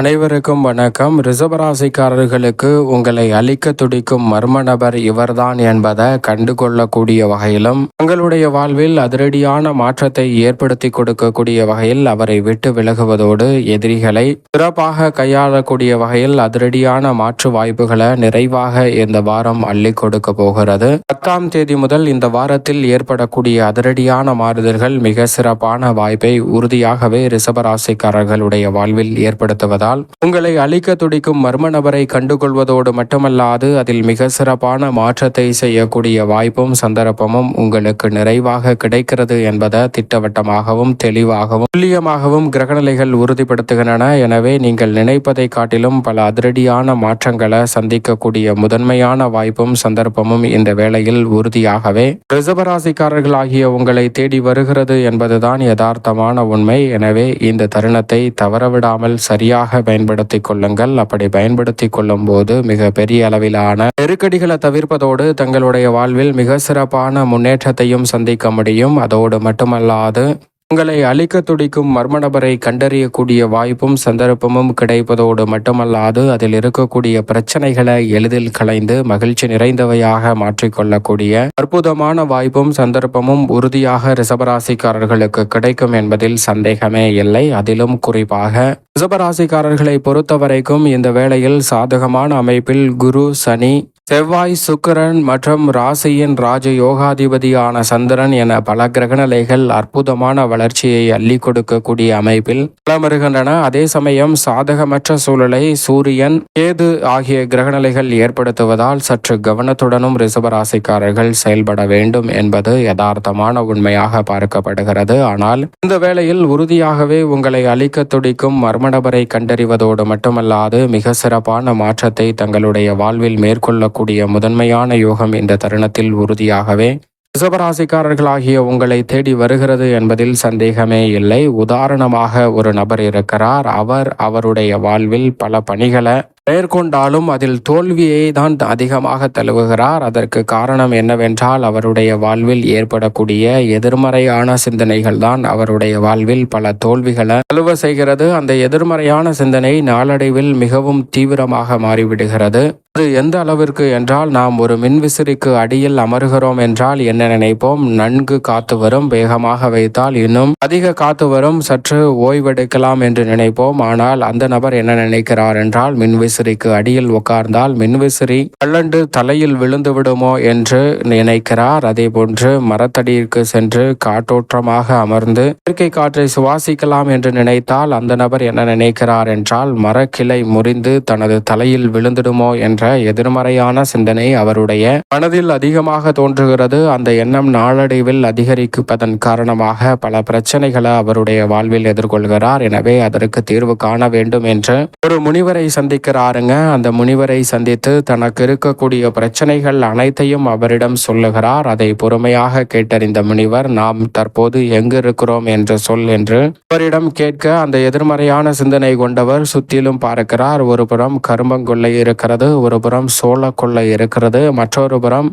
அனைவருக்கும் வணக்கம். ரிசபராசிக்காரர்களுக்கு உங்களை அழிக்க துடிக்கும் மர்ம நபர் இவர்தான் என்பதை கண்டுகொள்ளக்கூடிய வகையிலும் தங்களுடைய வாழ்வில் அதிரடியான மாற்றத்தை ஏற்படுத்தி கொடுக்கக்கூடிய வகையில் அவரை விட்டு விலகுவதோடு எதிரிகளை சிறப்பாக கையாளக்கூடிய வகையில் அதிரடியான மாற்று வாய்ப்புகளை நிறைவாக இந்த வாரம் அள்ளி கொடுக்க போகிறது. பத்தாம் தேதி முதல் இந்த வாரத்தில் ஏற்படக்கூடிய அதிரடியான மாறுதல்கள் மிக சிறப்பான வாய்ப்பை உறுதியாகவே ரிசபராசிக்காரர்களுடைய வாழ்வில் ஏற்படுத்துவதால் உங்களை அழிக்க துடிக்கும் மர்ம நபரை கண்டுகொள்வதோடு மட்டுமல்லாது அதில் மிக சிறப்பான மாற்றத்தை செய்யக்கூடிய வாய்ப்பும் சந்தர்ப்பமும் உங்களுக்கு நிறைவாக கிடைக்கிறது என்பதை திட்டவட்டமாகவும் தெளிவாகவும் துல்லியமாகவும் கிரகநிலைகள் உறுதிப்படுத்துகின்றன. எனவே நீங்கள் நினைப்பதை காட்டிலும் பல அதிரடியான மாற்றங்களை சந்திக்கக்கூடிய முதன்மையான வாய்ப்பும் சந்தர்ப்பமும் இந்த வேளையில் உறுதியாகவே. ரிசபராசிக்காரர்களாகிய உங்களை தேடி வருகிறது என்பதுதான் யதார்த்தமான உண்மை. எனவே இந்த தருணத்தை தவறவிடாமல் சரியாக பயன்படுத்திக் கொள்ளுங்கள். அப்படி பயன்படுத்திக் கொள்ளும் போது மிக பெரிய அளவிலான நெருக்கடிகளை தவிர்ப்பதோடு தங்களுடைய வாழ்வில் மிக சிறப்பான முன்னேற்றத்தையும் சந்திக்க முடியும். அதோடு மட்டுமல்லாது உங்களை அழிக்க துடிக்கும் மர்ம நபரை கண்டறியக்கூடிய வாய்ப்பும் சந்தர்ப்பமும் கிடைப்பதோடு மட்டுமல்லாது அதில் இருக்கக்கூடிய பிரச்சனைகளை எளிதில் களைந்து மகிழ்ச்சி நிறைந்தவையாக மாற்றிக்கொள்ளக்கூடிய அற்புதமான வாய்ப்பும் சந்தர்ப்பமும் உறுதியாக ரிசபராசிக்காரர்களுக்கு கிடைக்கும் என்பதில் சந்தேகமே இல்லை. அதிலும் குறிப்பாக ரிசபராசிக்காரர்களை பொறுத்தவரைக்கும் இந்த வேளையில் சாதகமான அமைப்பில் குரு சனி செவ்வாய் சுக்கரன் மற்றும் ராசியின் ராஜ யோகாதிபதியான சந்திரன் என பல கிரகநிலைகள் அற்புதமான வளர்ச்சியை அள்ளி கொடுக்கக்கூடிய அமைப்பில் வளமருகின்றன. அதே சமயம் சாதகமற்ற சூழலை சூரியன் கேது ஆகிய கிரகநிலைகள் ஏற்படுத்துவதால் சற்று கவனத்துடனும் ரிசபராசிக்காரர்கள் செயல்பட வேண்டும் என்பது யதார்த்தமான உண்மையாக பார்க்கப்படுகிறது. ஆனால் இந்த வேளையில் உறுதியாகவே உங்களை அழிக்க துடிக்கும் மர்மநபரை கண்டறிவதோடு மட்டுமல்லாது மிக சிறப்பான மாற்றத்தை தங்களுடைய வாழ்வில் மேற்கொள்ள கூடிய முதன்மையான யோகம் இந்த தருணத்தில் உறுதியாகவே. ரிசபராசிக்காரர்களாகிய உங்களை தேடி வருகிறது என்பதில் சந்தேகமே இல்லை. உதாரணமாக ஒரு நபர் இருக்கிறார். அவர் அவருடைய வாழ்வில் பல பணிகளை மேற்கொண்டாலும் அதில் தோல்வியை தான் அதிகமாக தழுவுகிறார். அதற்கு காரணம் என்னவென்றால் அவருடைய வாழ்வில் ஏற்படக்கூடிய எதிர்மறையான சிந்தனைகள் தான் அவருடைய வாழ்வில் பல தோல்விகளை தழுவ செய்கிறது. அந்த எதிர்மறையான சிந்தனை நாளடைவில் மிகவும் தீவிரமாக மாறிவிடுகிறது. அது எந்த அளவிற்கு என்றால் நாம் ஒரு மின்விசிறிக்கு அடியில் அமர்கிறோம் என்றால் என்ன நினைப்போம்? நன்கு காத்து வரும் வேகமாக வைத்தால் இன்னும் அதிக காத்து வரும் சற்று ஓய்வெடுக்கலாம் என்று நினைப்போம். ஆனால் அந்த நபர் என்ன நினைக்கிறார் என்றால் மின்விசிறிக்கு அடியில் உட்கார்ந்தால் மின்விசிறி கல்லண்டு தலையில் விழுந்து விடுமோ என்று நினைக்கிறார். அதே போன்று மரத்தடியிற்கு சென்று காற்றோற்றமாக அமர்ந்து இயற்கை காற்றை சுவாசிக்கலாம் என்று நினைத்தால் அந்த நபர் என்ன நினைக்கிறார் என்றால் மரக்கிளை முறிந்து தனது தலையில் விழுந்துடுமோ என்ற எதிர்மறையான சிந்தனை அவருடைய மனதில் அதிகமாக தோன்றுகிறது. அந்த எண்ணம் நாளடைவில் அதிகரிப்பதன் காரணமாக பல பிரச்சனைகளை அவருடைய வாழ்வில் எதிர்கொள்கிறார். எனவே அதற்கு தீர்வு காண வேண்டும் என்று ஒரு முனிவரை சந்திக்கிறார். பாருங்க. அந்த முனிவரை சந்தித்து தனக்கு இருக்கக்கூடிய பிரச்சனைகள் அனைத்தையும் அவரிடம் சொல்லுகிறார். அதை பொறுமையாக கேட்டறிந்த முனிவர் நாம் தற்போது எங்கு இருக்கிறோம் என்று சொல் என்று அவரிடம் கேட்க அந்த எதிர்மறையான சிந்தனை கொண்டவர் சுத்திலும் பார்க்கிறார். ஒரு புறம் கரும்பங்கொள்ளை இருக்கிறது ஒரு புறம் சோள கொள்ளை இருக்கிறது மற்றொரு புறம்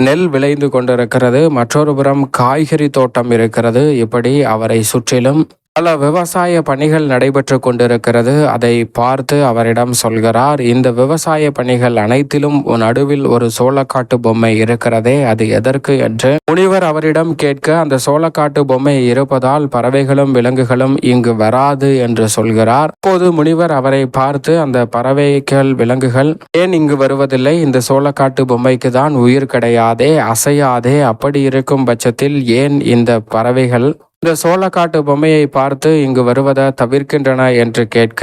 நெல் விளைந்து கொண்டிருக்கிறது மற்றொரு புறம் காய்கறி தோட்டம் இருக்கிறது. இப்படி அவரை சுற்றிலும் பல விவசாய பணிகள் நடைபெற்று கொண்டிருக்கிறது. அதை பார்த்து அவரிடம் சொல்கிறார் இந்த விவசாய பணிகள் அனைத்திலும் நடுவில் ஒரு சோளக்காட்டு பொம்மை இருக்கிறதே அது எதற்கு? என்று முனிவர் அவரிடம் கேட்க அந்த சோளக்காட்டு பொம்மை இருப்பதால் பறவைகளும் விலங்குகளும் இங்கு வராது என்று சொல்கிறார். அப்போது முனிவர் அவரை பார்த்து அந்த பறவைகள் விலங்குகள் ஏன் இங்கு வருவதில்லை? இந்த சோளக்காட்டு பொம்மைக்கு தான் உயிர் கிடையாதே அசையாதே அப்படி இருக்கும் பட்சத்தில் ஏன் இந்த பறவைகள் இந்த சோளக்காட்டு பொம்மையை பார்த்து இங்கு வருவதை தவிர்க்கின்றன என்று கேட்க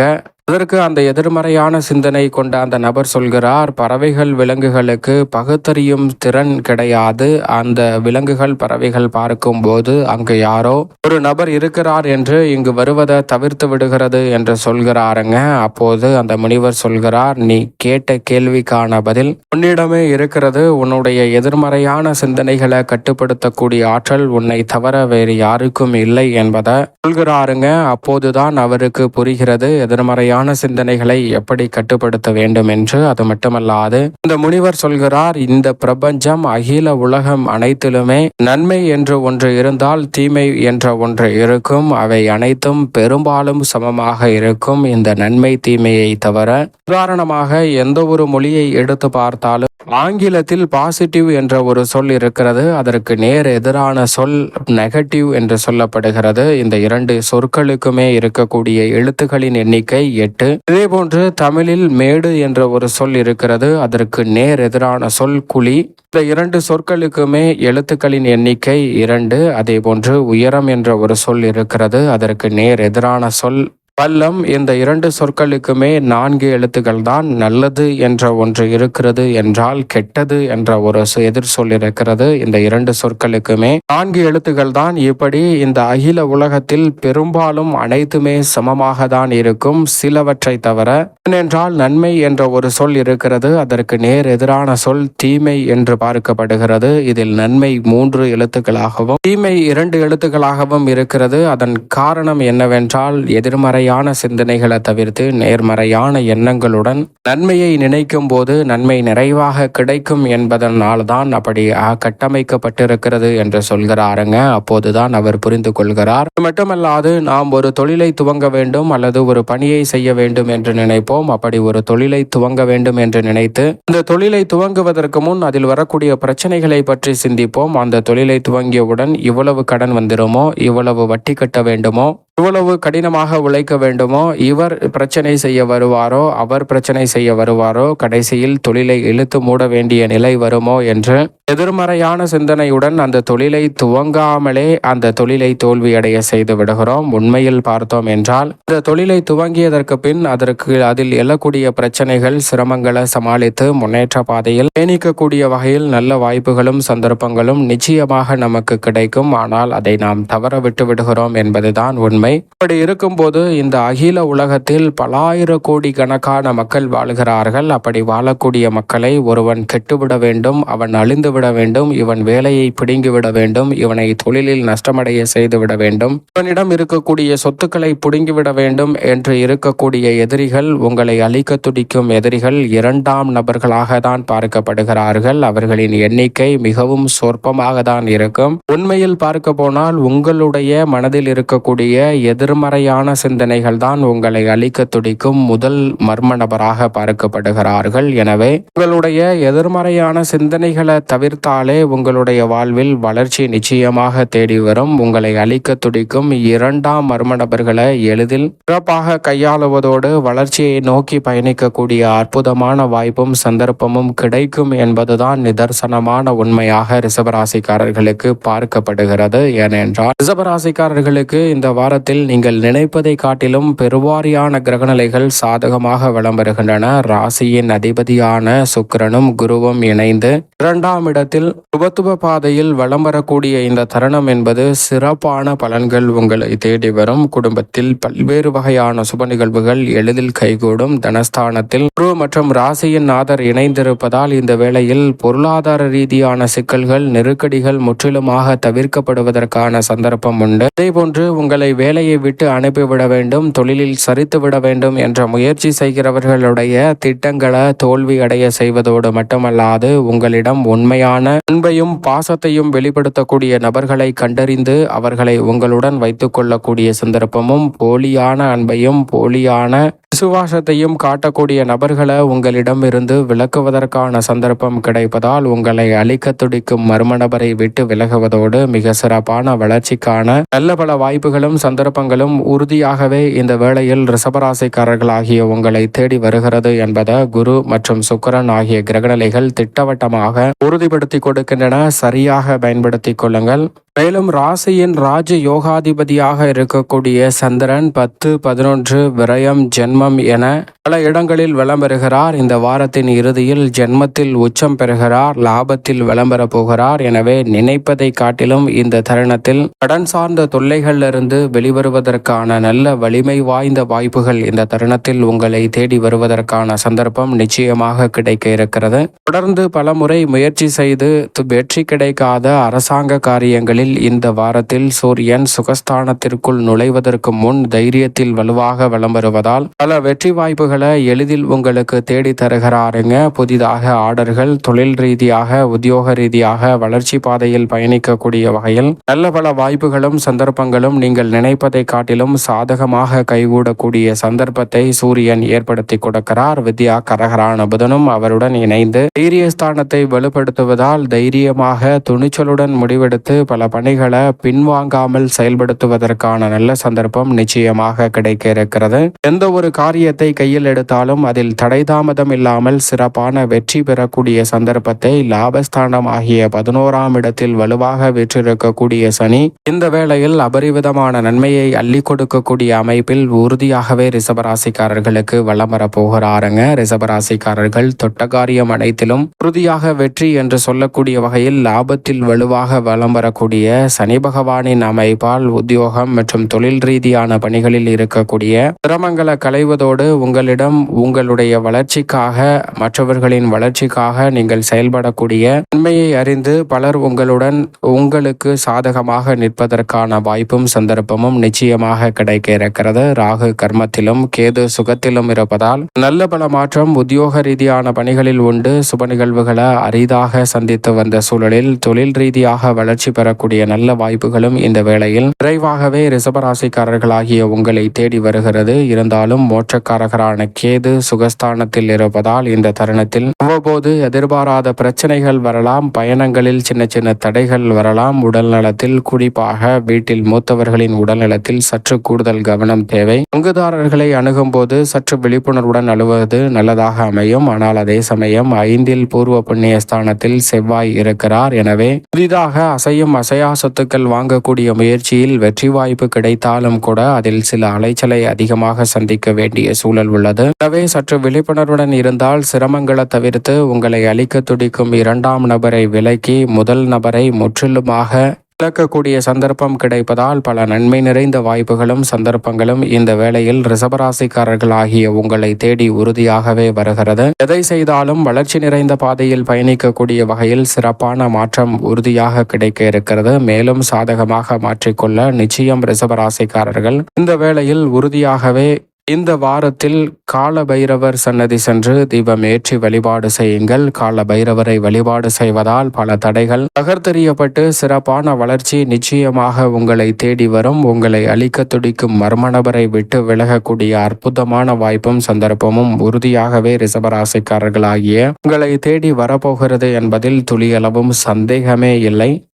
அதற்கு அந்த எதிர்மறையான சிந்தனை கொண்ட அந்த நபர் சொல்கிறார் பறவைகள் விலங்குகளுக்கு பகுத்தறியும் திறன் கிடையாது. அந்த விலங்குகள் பறவைகள் பார்க்கும்போது அங்கு யாரோ ஒரு நபர் இருக்கிறார் என்று இங்கு வருவதை தவிர்த்து விடுகிறது என்று சொல்கிறாருங்க. அப்போது அந்த முனிவர் சொல்கிறார் நீ கேட்ட கேள்விக்கான பதில் உன்னிடமே இருக்கிறது. உன்னுடைய எதிர்மறையான சிந்தனைகளை கட்டுப்படுத்தக்கூடிய ஆற்றல் உன்னை தவிர வேறு யாருக்கும் இல்லை என்பதை சொல்கிறாருங்க. அப்போதுதான் அவருக்கு புரிகிறது எதிர்மறையான எதிர்மறையான சிந்தனைகளை எப்படி கட்டுப்படுத்த வேண்டும் என்று அது மட்டுமல்லாது இந்த முனிவர் சொல்கிறார் இந்த பிரபஞ்சம் அகில உலகம் அனைத்திலுமே நன்மை என்று ஒன்று இருந்தால் தீமை என்ற ஒன்று இருக்கும். அவை அனைத்தும் பெரும்பாலும் சமமாக இருக்கும். இந்த நன்மை தீமையை தவிர உதாரணமாக எந்த ஒரு மொழியை எடுத்து பார்த்தாலும் ஆங்கிலத்தில் பாசிட்டிவ் என்ற ஒரு சொல் இருக்கிறது. அதற்கு நேர் எதிரான சொல் நெகட்டிவ் என்று சொல்லப்படுகிறது. இந்த இரண்டு சொற்களுக்குமே இருக்கக்கூடிய எழுத்துக்களின் எண்ணிக்கை எட்டு இதேபோன்று தமிழில் மேடு என்ற ஒரு சொல் இருக்கிறது. அதற்கு நேர் எதிரான சொல் குழி. இந்த இரண்டு சொற்களுக்குமே எழுத்துக்களின் எண்ணிக்கை இரண்டு. அதேபோன்று உயரம் என்ற ஒரு சொல் இருக்கிறது. அதற்கு நேர் எதிரான சொல் பள்ளம் இந்த இரண்டு சொற்களுக்குமே நான்கு எழுத்துக்கள் தான் நல்லது என்ற ஒன்று இருக்கிறது என்றால் கெட்டது என்ற ஒரு எதிர் சொல் இருக்கிறது. இந்த இரண்டு சொற்களுக்குமே நான்கு எழுத்துக்கள் தான். இப்படி இந்த அகில உலகத்தில் பெரும்பாலும் அனைத்துமே சமமாக தான் இருக்கும். சிலவற்றை தவிர ஏனென்றால் நன்மை என்ற ஒரு சொல் இருக்கிறது. அதற்கு நேர் எதிரான சொல் தீமை என்று பார்க்கப்படுகிறது. இதில் நன்மை மூன்று எழுத்துக்களாகவும் தீமை இரண்டு எழுத்துக்களாகவும் இருக்கிறது. அதன் காரணம் என்னவென்றால் எதிர்மறை எதிர்மறையான சிந்தனைகளை தவிர்த்து நேர்மறையான எண்ணங்களுடன் நன்மையை நினைக்கும் போது நன்மை நிறைவாக கிடைக்கும் என்பதனால் தான் அப்படி கட்டமைக்கப்பட்டிருக்கிறது என்று சொல்கிறாருங்க. அப்போதுதான் அவர் புரிந்து கொள்கிறார். மட்டுமல்லாது நாம் ஒரு தொழிலை துவங்க வேண்டும் அல்லது ஒரு பணியை செய்ய வேண்டும் என்று நினைப்போம். அப்படி ஒரு தொழிலை துவங்க வேண்டும் என்று நினைத்து இந்த தொழிலை துவங்குவதற்கு முன் அதில் வரக்கூடிய பிரச்சனைகளை பற்றி சிந்திப்போம். அந்த தொழிலை துவங்கியவுடன் இவ்வளவு கடன் வந்துருமோ இவ்வளவு வட்டி கட்ட வேண்டுமோ? எவ்வளவு கடினமாக உழைக்க வேண்டுமோ இவர் பிரச்சனை செய்ய வருவாரோ அவர் பிரச்சனை செய்ய வருவாரோ கடைசியில் தொழிலை இழுத்து மூட வேண்டிய நிலை வருமோ என்று எதிர்மறையான சிந்தனையுடன் அந்த தொழிலை துவங்காமலே அந்த தொழிலை தோல்வியடைய செய்து விடுகிறோம். உண்மையில் பார்த்தோம் என்றால் இந்த தொழிலை துவங்கியதற்கு பின் அதற்கு அதில் எழக்கூடிய பிரச்சனைகள் சிரமங்களை சமாளித்து முன்னேற்ற பாதையில் பயணிக்கக்கூடிய வகையில் நல்ல வாய்ப்புகளும் சந்தர்ப்பங்களும் நிச்சயமாக நமக்கு கிடைக்கும். ஆனால் அதை நாம் தவற விட்டு விடுகிறோம் என்பதுதான் உண்மை. இப்படி இருக்கும்போது இந்த அகில உலகத்தில் பலாயிர கோடி கணக்கான மக்கள் வாழ்கிறார்கள். அப்படி வாழக்கூடிய மக்களை ஒருவன் கெட்டுவிட வேண்டும். அவன் அழிந்து விட வேண்டும். இவன் வேலையை பிடுங்கிவிட வேண்டும். இவனை தொழிலில் நஷ்டமடைய செய்துவிட வேண்டும். இவனிடம் இருக்கக்கூடிய சொத்துக்களை பிடுங்கிவிட வேண்டும் என்று இருக்கக்கூடிய எதிரிகள் உங்களை அழிக்க துடிக்கும் எதிரிகள் இரண்டாம் நபர்களாக தான் பார்க்கப்படுகிறார்கள். அவர்களின் எண்ணிக்கை மிகவும் சொற்பமாக தான் இருக்கும். உண்மையில் பார்க்க போனால் உங்களுடைய மனதில் இருக்கக்கூடிய எதிர்மறையான சிந்தனைகள் தான் உங்களை அழிக்க துடிக்கும் முதல் மர்ம நபராக பார்க்கப்படுகிறார்கள். எனவே உங்களுடைய எதிர்மறையான சிந்தனைகளை தவிர்த்தாலே உங்களுடைய வாழ்வில் வளர்ச்சி நிச்சயமாக தேடி வரும் உங்களை அழிக்க துடிக்கும் இரண்டாம் மர்ம நபர்களை எளிதில் சிறப்பாக கையாளுவதோடு வளர்ச்சியை நோக்கி பயணிக்கக்கூடிய அற்புதமான வாய்ப்பும் சந்தர்ப்பமும் கிடைக்கும் என்பதுதான் நிதர்சனமான உண்மையாக ரிசபராசிக்காரர்களுக்கு பார்க்கப்படுகிறது. ஏனென்றால் ரிசபராசிக்காரர்களுக்கு இந்த வாரத்தில் நீங்கள் நினைப்பதை காட்டிலும் பெருவாரியான கிரகநிலைகள் சாதகமாக வளம் வருகின்றன ராசியின் அதிபதியான சுக்கிரனும் குருவும் இணைந்து இரண்டாம் இடத்தில் சுபத்துவ பாதையில் வலம் வரக்கூடிய இந்த தருணம் என்பது சிறப்பான பலன்கள் உங்களை தேடி வரும். குடும்பத்தில் பல்வேறு வகையான சுப நிகழ்வுகள் எளிதில் கைகூடும். தனஸ்தானத்தில் குரு மற்றும் ராசியின் நாதர் இணைந்திருப்பதால் இந்த வேளையில் பொருளாதார ரீதியான சிக்கல்கள் நெருக்கடிகள் முற்றிலுமாக தவிர்க்கப்படுவதற்கான சந்தர்ப்பம் உண்டு. இதேபோன்று உங்களை வேலையை விட்டு அனுப்பிவிட வேண்டும் தொழிலில் சரித்து விட வேண்டும் என்ற முயற்சி செய்கிறவர்களுடைய திட்டங்களை தோல்வி அடைய செய்வதோடு மட்டுமல்லாது உங்களிடம் உண்மையான அன்பையும் பாசத்தையும் வெளிப்படுத்தக்கூடிய நபர்களை கண்டறிந்து அவர்களை உங்களுடன் வைத்துக் கொள்ளக்கூடிய சந்தர்ப்பமும் போலியான அன்பையும் போலியான விசுவாசத்தையும் காட்டக்கூடிய நபர்களை உங்களிடம் இருந்து விலக்குவதற்கான சந்தர்ப்பம் கிடைப்பதால் உங்களை அழிக்க துடிக்கும் மர்ம நபரை விட்டு விலகுவதோடு மிக சிறப்பான வளர்ச்சிக்கான நல்ல பல வாய்ப்புகளும் சந்தர்ப்பங்களும் உறுதியாகவே இந்த வேளையில் ரிஷபராசிக்காரர்களாகிய உங்களை தேடி வருகிறது என்பதை குரு மற்றும் சுக்கரன் ஆகிய கிரகநிலைகள் திட்டவட்டமாக உறுதிப்படுத்தி கொடுக்கின்றன. சரியாக பயன்படுத்திக் கொள்ளுங்கள். மேலும் ராசியின் ராஜ யோகாதிபதியாக இருக்கக்கூடிய சந்திரன் பத்து பதினொன்று விரயம் ஜென்மம் என பல இடங்களில் விளம்பெறுகிறார் இந்த வாரத்தின் இறுதியில் ஜென்மத்தில் உச்சம் பெறுகிறார் லாபத்தில் விளம்பர போகிறார். எனவே நினைப்பதை காட்டிலும் இந்த தருணத்தில் கடன் சார்ந்த தொல்லைகளிலிருந்து வெளிவருவதற்கான நல்ல வலிமை வாய்ந்த வாய்ப்புகள் இந்த தருணத்தில் உங்களை தேடி வருவதற்கான சந்தர்ப்பம் நிச்சயமாக கிடைக்க இருக்கிறது. தொடர்ந்து பல முறை முயற்சி செய்து வெற்றி கிடைக்காத அரசாங்க காரியங்களில் ஏனெனில் இந்த வாரத்தில் சூரியன் சுகஸ்தானத்திற்குள் நுழைவதற்கு முன் தைரியத்தில் வலுவாக வலம் வருவதால் பல வெற்றி வாய்ப்புகளை எளிதில் உங்களுக்கு தேடி தருகிறாருங்க. புதிதாக ஆர்டர்கள் தொழில் ரீதியாக உத்தியோக ரீதியாக வளர்ச்சி பாதையில் பயணிக்கக்கூடிய வகையில் நல்ல பல வாய்ப்புகளும் சந்தர்ப்பங்களும் நீங்கள் நினைப்பதை காட்டிலும் சாதகமாக கைகூடக்கூடிய சந்தர்ப்பத்தை சூரியன் ஏற்படுத்தி கொடுக்கிறார். வித்யா கரகரான புதனும் அவருடன் இணைந்து தைரியஸ்தானத்தை வலுப்படுத்துவதால் தைரியமாக துணிச்சலுடன் முடிவெடுத்து பல பணிகளை பின்வாங்காமல் செயல்படுத்துவதற்கான நல்ல சந்தர்ப்பம் நிச்சயமாக கிடைக்க இருக்கிறது எந்த ஒரு காரியத்தை கையில் எடுத்தாலும் அதில் தடை தாமதம் இல்லாமல் சிறப்பான வெற்றி பெறக்கூடிய சந்தர்ப்பத்தை லாபஸ்தானம் ஆகிய பதினோராம் இடத்தில் வலுவாக வெற்றிருக்கக்கூடிய சனி இந்த வேளையில் அபரிவிதமான நன்மையை அள்ளி கொடுக்கக்கூடிய அமைப்பில் உறுதியாகவே ரிசபராசிக்காரர்களுக்கு வளம் வரப்போகிறாருங்க. ரிசபராசிக்காரர்கள் தொட்ட காரியம் அனைத்திலும் உறுதியாக வெற்றி என்று சொல்லக்கூடிய வகையில் லாபத்தில் வலுவாக வலம் வரக்கூடிய சனி பகவானின் அமைப்பால் உத்தியோகம் மற்றும் தொழில் ரீதியான பணிகளில் இருக்கக்கூடிய சிரமங்களை களைவதோடு உங்களிடம் உங்களுடைய வளர்ச்சிக்காக மற்றவர்களின் வளர்ச்சிக்காக நீங்கள் செயல்படக்கூடிய உண்மையை அறிந்து பலர் உங்களுடன் உங்களுக்கு சாதகமாக நிற்பதற்கான வாய்ப்பும் சந்தர்ப்பமும் நிச்சயமாக கிடைக்க இருக்கிறது. ராகு கர்மத்திலும் கேது சுகத்திலும் இருப்பதால் நல்ல பல மாற்றம் உத்தியோக ரீதியான பணிகளில் உண்டு. சுப நிகழ்வுகளை அரிதாக சந்தித்து வந்த சூழலில் தொழில் ரீதியாக வளர்ச்சி பெறக்கூடிய நல்ல வாய்ப்புகளும் இந்த வேளையில் விரைவாகவே ரிசபராசிக்காரர்களாகிய உங்களை தேடி வருகிறது. இருந்தாலும் மோட்சக்காரகரான கேது சுகஸ்தானத்தில் இருப்பதால் இந்த தருணத்தில் அவ்வப்போது எதிர்பாராத பிரச்சனைகள் வரலாம். பயணங்களில் சின்ன சின்ன தடைகள் வரலாம். உடல் நலத்தில் குறிப்பாக வீட்டில் மூத்தவர்களின் உடல் நலத்தில் சற்று கூடுதல் கவனம் தேவை. பங்குதாரர்களை அணுகும் போது சற்று விழிப்புணர்வுடன் அழுவது நல்லதாக அமையும். ஆனால் அதே சமயம் ஐந்தில் பூர்வ புண்ணிய ஸ்தானத்தில் செவ்வாய் இருக்கிறார். எனவே புதிதாக அசையும் அசை அசையா சொத்துக்கள் வாங்கக்கூடிய முயற்சியில் வெற்றி வாய்ப்பு கிடைத்தாலும் கூட அதில் சில அலைச்சலை அதிகமாக சந்திக்க வேண்டிய சூழல் உள்ளது. எனவே சற்று விழிப்புணர்வுடன் இருந்தால் சிரமங்களை தவிர்த்து உங்களை அழிக்க துடிக்கும் இரண்டாம் நபரை விலக்கி முதல் நபரை முற்றிலுமாக இழக்கக்கூடிய சந்தர்ப்பம் கிடைப்பதால் பல நன்மை நிறைந்த வாய்ப்புகளும் சந்தர்ப்பங்களும் இந்த வேளையில் ரிசபராசிக்காரர்கள் ஆகிய உங்களை தேடி உறுதியாகவே வருகிறது. எதை செய்தாலும் வளர்ச்சி நிறைந்த பாதையில் பயணிக்கக்கூடிய வகையில் சிறப்பான மாற்றம் உறுதியாக கிடைக்க இருக்கிறது. மேலும் சாதகமாக மாற்றிக்கொள்ள நிச்சயம் ரிசபராசிக்காரர்கள் இந்த வேளையில் உறுதியாகவே இந்த வாரத்தில் கால பைரவர் சன்னதி சென்று தீபம் ஏற்றி வழிபாடு செய்யுங்கள். கால பைரவரை வழிபாடு செய்வதால் பல தடைகள் தகர்த்தெறியப்பட்டு சிறப்பான வளர்ச்சி நிச்சயமாக உங்களை தேடி வரும். உங்களை அழிக்க துடிக்கும் மர்ம நபரை விட்டு விலகக்கூடிய அற்புதமான வாய்ப்பும் சந்தர்ப்பமும் உறுதியாகவே ரிசபராசிக்காரர்களாகிய உங்களை தேடி வரப்போகிறது என்பதில் துளியளவும் சந்தேகமே இல்லை.